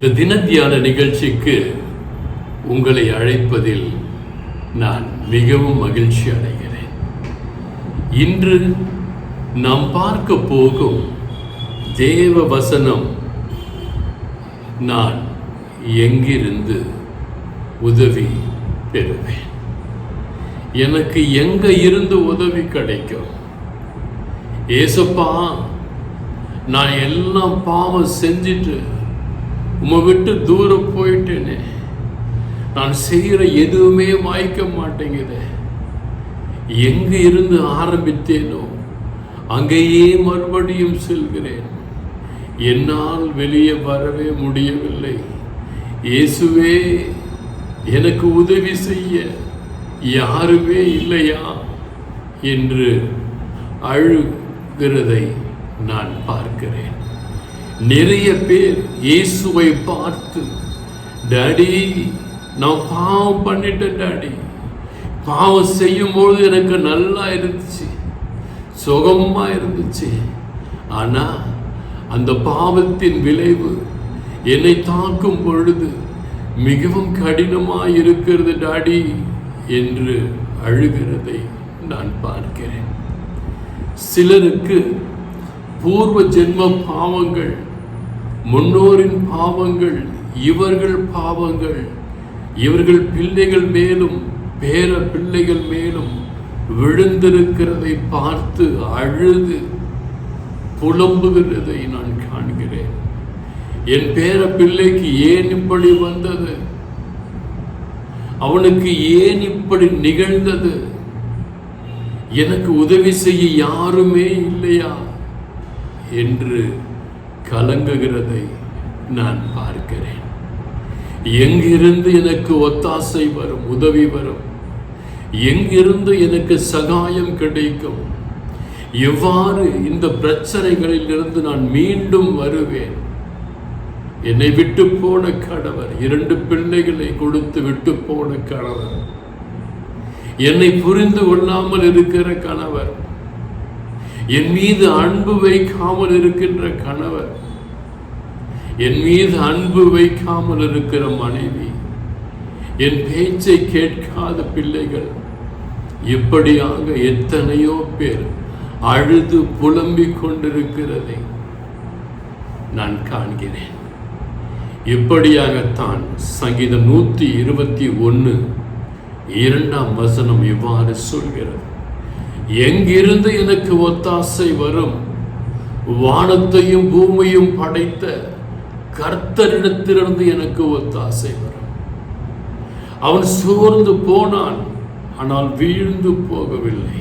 இந்த தினத்தியான நிகழ்ச்சிக்கு உங்களை அழைப்பதில் நான் மிகவும் மகிழ்ச்சி அடைகிறேன். இன்று நாம் பார்க்க போகும் தேவ வசனம் நான் எங்கிருந்து உதவி பெறுவேன்? எனக்கு எங்க இருந்து உதவி கிடைக்கும்? ஏசப்பா நான் எல்லாம் பாவம் செஞ்சிட்டு உம்மை விட்டு தூரம் போயிட்டேனே. நான் செய்கிற எதுவுமே வாய்க்க மாட்டேங்குது. எங்கு இருந்து ஆரம்பித்தேனோ அங்கேயே மறுபடியும் செல்கிறேன். என்னால் வெளியே வரவே முடியவில்லை. இயேசுவே எனக்கு உதவி செய்ய யாருமே இல்லையா என்று அழுகிறதை நான் பார்க்கிறேன். நிறைய பேர் இயேசுவை பார்த்து டாடி நான் பாவம் பண்ணிட்டேன் டாடி பாவம் செய்யும்போது எனக்கு நல்லா இருந்துச்சு சுகமாக இருந்துச்சு. ஆனால் அந்த பாவத்தின் விளைவு என்னை தாக்கும் பொழுது மிகவும் கடினமாக இருக்கிறது டாடி என்று அழுகிறதை நான் பார்க்கிறேன். சிலருக்கு பூர்வ ஜென்ம பாவங்கள் முன்னோரின் பாவங்கள் இவர்கள் பாவங்கள் இவர்கள் பிள்ளைகள் மேலும் பேர பிள்ளைகள் மேலும் விழுந்திருக்கிறதை பார்த்து அழுது புலம்புகிறதை நான் காண்கிறேன். என் பேர பிள்ளைக்கு ஏன் இப்படி வந்தது? அவனுக்கு ஏன் இப்படி நிகழ்ந்தது? எனக்கு உதவி செய்ய யாருமே இல்லையா? என்று கலங்குகிறதை நான் பார்க்கிறேன். எங்கிருந்து எனக்கு ஒத்தாசை வரும் உதவி வரும்? எங்கிருந்து எனக்கு சகாயம் கிடைக்கும்? எவ்வாறு இந்த பிரச்சனைகளில் இருந்து நான் மீண்டும் வருவேன்? என்னை விட்டு போன கணவர் இரண்டு பிள்ளைகளை கொடுத்து விட்டு போன கணவர் என்னை புரிந்து கொள்ளாமல் இருக்கிற கணவர் என் மீது அன்பு வைக்காமல் இருக்கின்ற கணவர் என் மீது அன்பு வைக்காமல் இருக்கிற மனைவி என் பேச்சை கேட்காத பிள்ளைகள் இப்படியாக எத்தனையோ பேர் அழுது புலம்பிக் கொண்டிருக்கிறதை நான் காண்கிறேன். இப்படியாகத்தான் சங்கீதம் நூற்றி இருபத்தி ஒன்று இரண்டாம் வசனம் இவ்வாறு சொல்கிறது. எங்கிருந்து எனக்கு ஒத்தாசை வரும்? வானத்தையும் பூமியும் படைத்த கர்த்தரிடத்திலிருந்து எனக்கு ஒத்தாசை வரும். அவன் சோர்ந்து போனான் ஆனால் வீழ்ந்து போகவில்லை.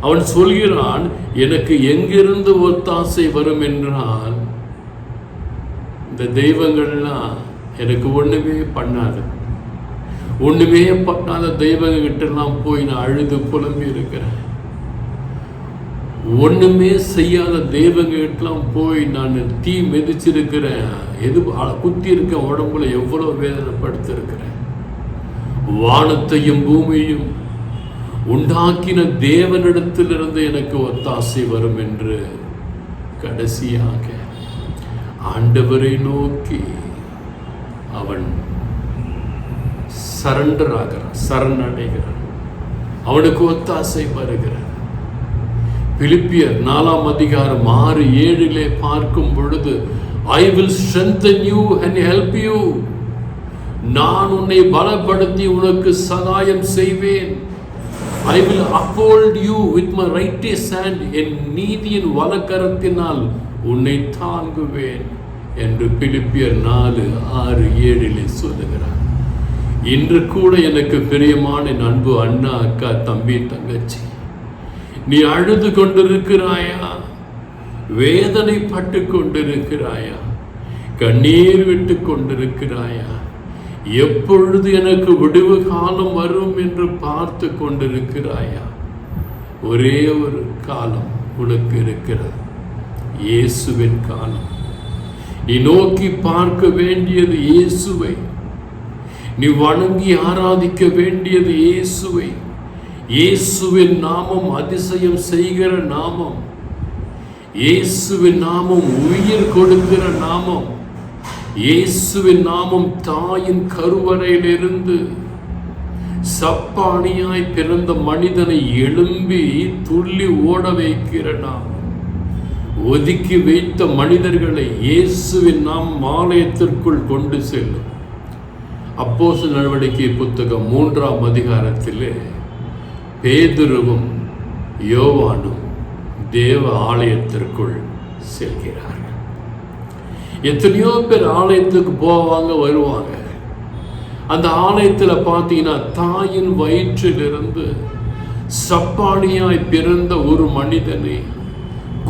அவன் சொல்கிறான் எனக்கு எங்கிருந்து ஒத்தாசை வரும் என்றால் இந்த தெய்வங்கள்லாம் எனக்கு ஒண்ணுமே பண்ணாது. ஒண்ணுமே பண்ணாத தெய்வங்கிட்டெல்லாம் போய் நான் அழுது புலம்பி இருக்கிறேன். ஒன்றுமே செய்யாத தெய்வங்கிட்டலாம் போய் நான் தீ மிதிச்சிருக்கிறேன். எது குத்தி இருக்க உடம்புல எவ்வளோ வேதனைப்படுத்திருக்கிறேன். வானத்தையும் பூமியும் உண்டாக்கின தேவனிடத்திலிருந்து எனக்கு ஒத்தாசை வரும் என்று கடைசியாக ஆண்டவரை நோக்கி அவன் சரண்டர் ஆகிறான் சரணடைகிறான். அவனுக்கு ஒத்தாசை வருகிறான் பிலிப்பியர் நாலாம் அதிகாரம் ஆறு ஏழிலே பார்க்கும் பொழுது I will strengthen you and help you நான் உன்னை பலப்படுத்தி உனக்கு சகாயம் செய்வேன். I will uphold you with my righteous hand என் நீதியின் வலக்கரத்தினால் உன்னை தாங்குவேன். என்று பிலிப்பியர் நாலு ஆறு ஏழிலே சொல்லுகிறார். இன்று கூட எனக்கு பிரியமான என் அன்பு அண்ணா அக்கா தம்பி தங்கச்சி நீ அழுது கொண்டிருக்கிறாயா? வேதனைப்பட்டு கொண்டிருக்கிறாயா? கண்ணீர் விட்டு கொண்டிருக்கிறாயா? எப்பொழுது எனக்கு விடுவு காலம் வரும் என்று பார்த்து கொண்டிருக்கிறாயா? ஒரே ஒரு காலம் உனக்கு இருக்கிறது. இயேசுவின் காலம். நீ நோக்கி பார்க்க வேண்டியது இயேசுவை. நீ வணங்கி ஆராதிக்க வேண்டியது இயேசுவை. இயேசுவின் நாமம் அதிசயம் செய்கிற நாமம். இயேசுவின் நாமம் உயிர் கொடுக்கிற நாமம். இயேசுவின் நாமம் தாயின் கருவறையிலிருந்து சப்பானியாய் பிறந்த மனிதனை எழும்பி துள்ளி ஓட வைக்கிற நாமம். ஒதுக்கி வைத்த மனிதர்களை இயேசுவின் நாம் ஆலயத்திற்குள் கொண்டு செல்லும். அப்போஸ் நடவடிக்கை புத்தகம் மூன்றாம் அதிகாரத்திலே பேதுருவும் யோவானும் தேவ ஆலயத்திற்குள் செல்கிறார்கள். எத்தனையோ பேர் ஆலயத்துக்கு போவாங்க வருவாங்க. அந்த ஆலயத்தில் பார்த்தீங்கன்னா தாயின் வயிற்றிலிருந்து சப்பானியாய் பிறந்த ஒரு மனிதனை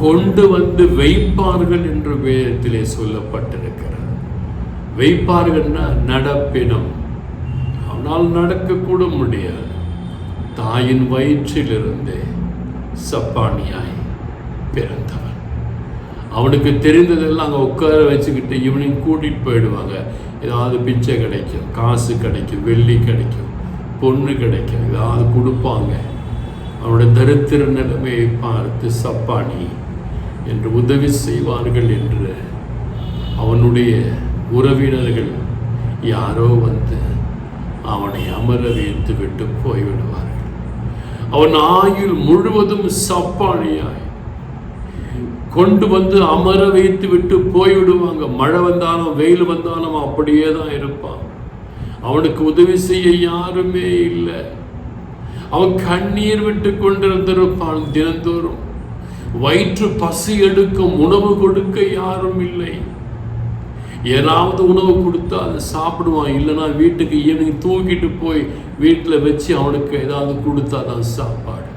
கொண்டு வந்து வைப்பார்கள் என்று வேதத்திலே சொல்லப்பட்டிருக்கிறார் வைப்பார்கள்னா நடப்பினம். ஆனால் நடக்கக்கூட முடியாது. தாயின் வயிற்றிலிருந்தே சப்பானியாய் பிறந்தவன். அவனுக்கு தெரிந்ததெல்லாம் அங்கே உட்கார வச்சுக்கிட்டு இவனையும் கூட்டிகிட்டு போயிடுவாங்க. ஏதாவது பிச்சை கிடைக்கும் காசு கிடைக்கும் வெள்ளி கிடைக்கும் பொண்ணு கிடைக்கும் ஏதாவது கொடுப்பாங்க. அவனுடைய தரித்திர நிலைமையை பார்த்து சப்பானி என்று உதவி செய்வார்கள் என்று அவனுடைய உறவினர்கள் யாரோ வந்து அவனை அமர வைத்து விட்டு போய்விடுவார் அவன் ஆயுள் முழுவதும் சப்பானியாய் கொண்டு வந்து அமர வைத்து விட்டு போய்விடுவாங்க. மழை வந்தாலும் வெயில் வந்தாலும் அப்படியே தான் இருப்பான். அவனுக்கு உதவி செய்ய யாருமே இல்லை. அவன் கண்ணீர் விட்டு கொண்டிருந்திருப்பான் தினந்தோறும். வயிற்று பசி எடுக்கும் உணவு கொடுக்க யாரும் இல்லை. ஏதாவது உணவு கொடுத்தா அதை சாப்பிடுவான். இல்லைன்னா வீட்டுக்கு ஈவினிங் தூக்கிட்டு போய் வீட்டில் வச்சு அவனுக்கு ஏதாவது கொடுத்தா தான் சாப்பாடு.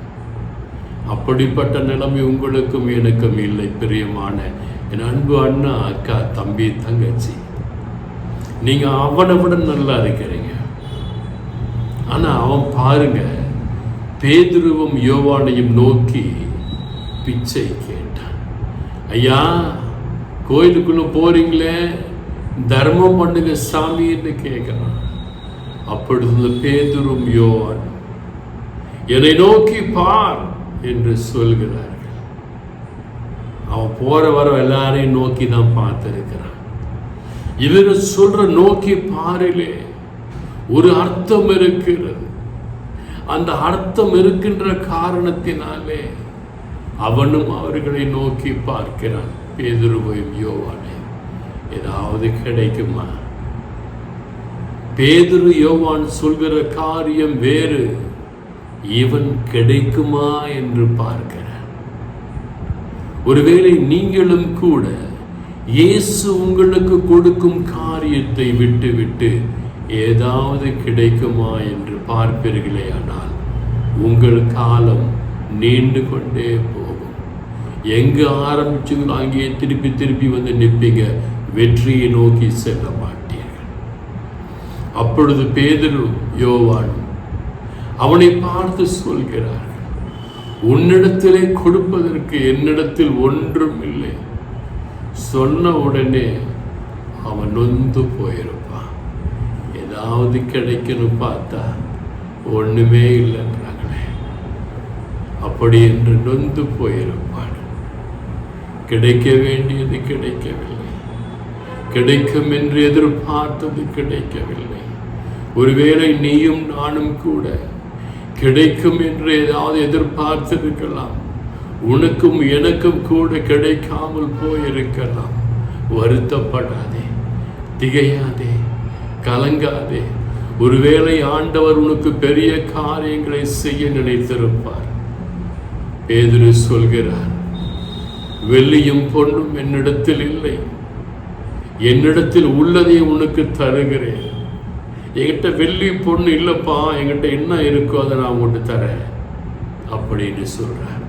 அப்படிப்பட்ட நிலைமை உங்களுக்கும் எனக்கும் இல்லை பிரியமான என் அன்பு அண்ணா அக்கா தம்பி தங்கச்சி. நீங்கள் அவனை விட நல்லா இருக்கிறீங்க. ஆனால் அவன் பாருங்க பேதுருவும் யோவானையும் நோக்கி பிச்சை கேட்டான். ஐயா கோயிலுக்குள்ளே போகிறீங்களே தர்மம் பண்ணுங்க சாமின்னு கேட்கிறான். அப்பொழுது பேதுரும் யோவான் என்னை நோக்கி பார் என்று சொல்கிறார்கள். அவன் போற வர எல்லாரையும் நோக்கி தான் பார்த்திருக்கிறான். இவர் சொல்ற நோக்கி பாரிலே ஒரு அர்த்தம் இருக்கிறது. அந்த அர்த்தம் இருக்கின்ற காரணத்தினாலே அவனும் அவர்களை நோக்கி பார்க்கிறான். பேதுருவையும் யோவானே ஏதாவது கிடைக்குமா? பேதுரு யோவான் சொல்கிற காரியம் வேறு. இவன் கிடைக்குமா என்று பார்க்கிறான் ஒருவேளை நீங்களும் கூட இயேசு உங்களுக்கு கொடுக்கும் காரியத்தை விட்டு விட்டு ஏதாவது கிடைக்குமா என்று பார்ப்பீர்களே ஆனால் உங்கள் காலம் நீண்டு கொண்டே போகும். எங்கு ஆரம்பிச்சுங்களோ அங்கேயே திருப்பி திருப்பி வந்து நிற்பீங்க. வெற்றியை நோக்கி செல்ல மாட்டீர்கள். அப்பொழுது பேதரு யோவான் அவனை பார்த்து சொல்கிறார்கள் உன்னிடத்திலே கொடுப்பதற்கு என்னிடத்தில் ஒன்றும் இல்லை. சொன்ன உடனே அவன் நொந்து போயிருப்பான். ஏதாவது கிடைக்கணும் பார்த்தா ஒண்ணுமே இல்லைன்றாங்களே அப்படி என்று நொந்து போயிருப்பான். கிடைக்க வேண்டியது கிடைக்கவில்லை. கிடைக்கும் என்று எதிர்பார்த்தது கிடைக்கவில்லை. ஒருவேளை நீயும் நானும் கூட கிடைக்கும் என்று ஏதாவது எதிர்பார்த்திருக்கலாம். உனக்கும் எனக்கும் கூட கிடைக்காமல் போயிருக்கலாம். வருத்தப்படாதே திகையாதே கலங்காதே. ஒருவேளை ஆண்டவர் உனக்கு பெரிய காரியங்களை செய்ய நினைத்திருப்பார். பேதுரு சொல்கிறார் வெள்ளியும் பொண்ணும் என்னிடத்தில் இல்லை. என்னிடத்தில் உள்ளதை உனக்கு தருகிறேன். என்கிட்ட வெள்ளி பொண்ணு இல்லைப்பா என்கிட்ட என்ன இருக்கோ அதை நான் உங்கள்கிட்ட தரேன் அப்படின்னு சொல்கிறார்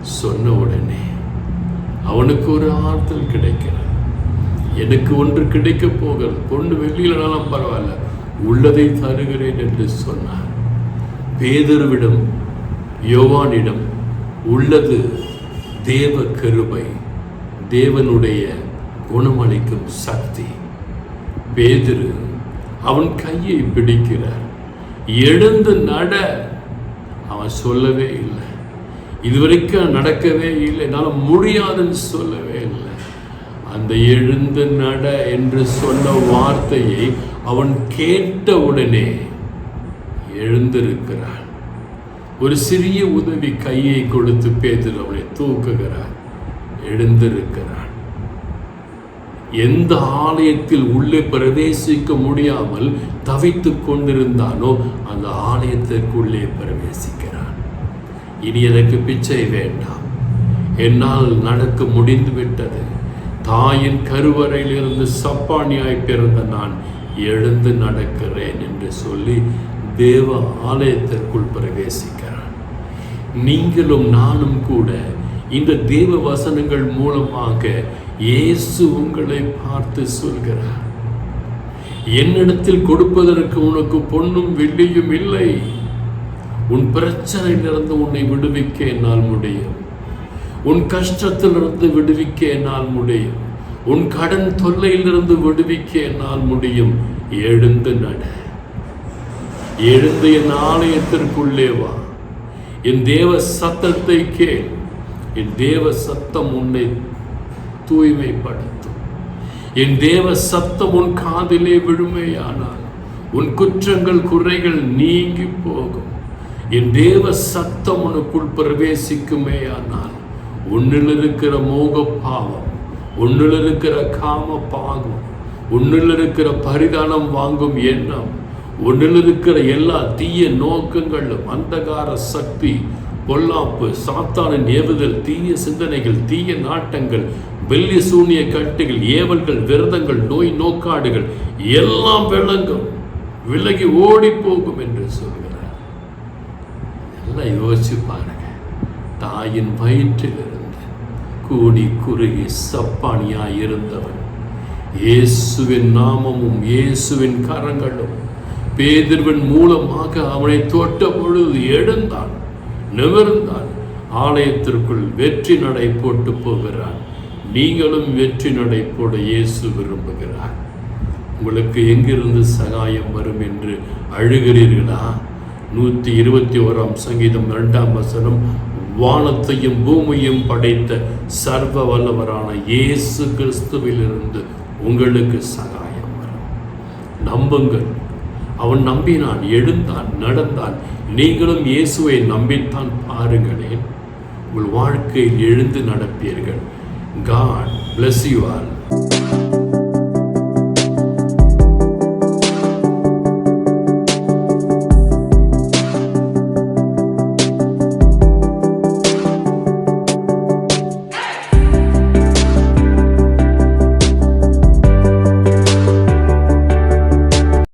சொன்ன உடனே அவனுக்கு ஒரு ஆறுதல் கிடைக்கிறது. எனக்கு ஒன்று கிடைக்க போகிறது. பொண்ணு வெள்ளியிலனாலும் பரவாயில்ல உள்ளதை தருகிறேன் என்று சொன்னார் பேதருவிடம் யோவானிடம் உள்ளது தேவ கருபை தேவனுடைய குணமளிக்கும் சக்தி. பேதிரு அவன் கையை பிடிக்கிறார். எழுந்து நட. அவன் சொல்லவே இல்லை. இதுவரைக்கும் நடக்கவே இல்லை. என்னால் முடியாதுன்னு சொல்லவே இல்லை. அந்த எழுந்து நட என்று சொன்ன வார்த்தையை அவன் கேட்டவுடனே எழுந்திருக்கிறான் ஒரு சிறிய உதவி கையை கொடுத்து பேதில் அவனை தூக்குகிறான் எழுந்திருக்கிறான் எந்த ஆலயத்தில் உள்ளே பிரவேசிக்க முடியாமல் தவித்துக் கொண்டிருந்தானோ அந்த ஆலயத்திற்குள்ளே பிரவேசிக்கிறான். இனி எனக்கு பிச்சை வேண்டாம். என்னால் நடக்க முடிந்து விட்டது தாயின் கருவறையிலிருந்து சப்பானியாய் பிறந்த நான் எழுந்து நடக்கிறேன் என்று சொல்லி தேவ ஆலயத்திற்குள் பிரவேசிக்கிறான். நீங்களும் நானும் கூட இந்த தேவ வசனங்கள் மூலமாக இயேசு உங்களை பார்த்து சொல்கிறார் என்னிடத்தில் கொடுப்பதற்கு உனக்கு பொண்ணும் வெள்ளியும் இல்லை. உன் பிரச்சனையிலிருந்து உன்னை விடுவிக்க என்னால் முடியும். உன் கஷ்டத்திலிருந்து விடுவிக்க என்னால் முடியும். உன் கடன் தொல்லையிலிருந்து விடுவிக்க என்னால் முடியும். எழுந்து நட. எழுந்து என் ஆலயத்திற்குள்ளே வா. என் தேவ சத்தத்தை கேள். என் தேவ சத்தம் உன்னை தூய்மைப்படுத்தும். என் தேவ சத்தம் உன் காதிலே விழுமையானால் உன் குற்றங்கள் குறைகள் நீங்கி போகும். என் தேவ சத்தம் உனக்குள் பிரவேசிக்குமேயானால் உன்னில் இருக்கிற மோக பாவம் உன்னில் இருக்கிற காம பாகம் உன்னில் இருக்கிற பரிதானம் வாங்கும் எண்ணம் உன்னில் இருக்கிற எல்லா தீய நோக்கங்களும் அந்தகார சக்தி பொல்லாப்பு சாத்தானின் ஏவுதல் தீய சிந்தனைகள் தீய நாட்டங்கள் வெள்ளி சூனிய கட்டுகள் ஏவல்கள் விரதங்கள் நோய் நோக்காடுகள் எல்லாம் விளங்கும். விலகி ஓடி போகும் என்று சொல்கிறார். எல்லாம் யோசிச்சு பாருங்க. தாயின் வயிற்றிலிருந்து கூடி குறுகி சப்பானியாய் இருந்தவன். இயேசுவின் நாமமும் இயேசுவின் கரங்களும் பேதிர்வன் மூலமாக அவனை தோட்ட பொழுது எழுந்தான் நிமிர்ந்தான். ஆலயத்திற்குள் வெற்றி நடை போட்டு போகிறான். நீங்களும் வெற்றி நடை போட இயேசு விரும்புகிறார். உங்களுக்கு எங்கிருந்து சகாயம் வரும் என்று அழுகிறீர்களா? நூற்றி இருபத்தி ஓராம் சங்கீதம் இரண்டாம் வசனம் வானத்தையும் பூமியும் படைத்த சர்வ வல்லவரான இயேசு கிறிஸ்துவிலிருந்து உங்களுக்கு சகாயம் வரும். நம்புங்கள். அவன் நம்பினான் எழுந்தான் நடந்தான். நீங்களும் இயேசுவை நம்பித்தான் பாருங்களேன். உங்கள் வாழ்க்கையில் எழுந்து நடப்பீர்கள். God bless you all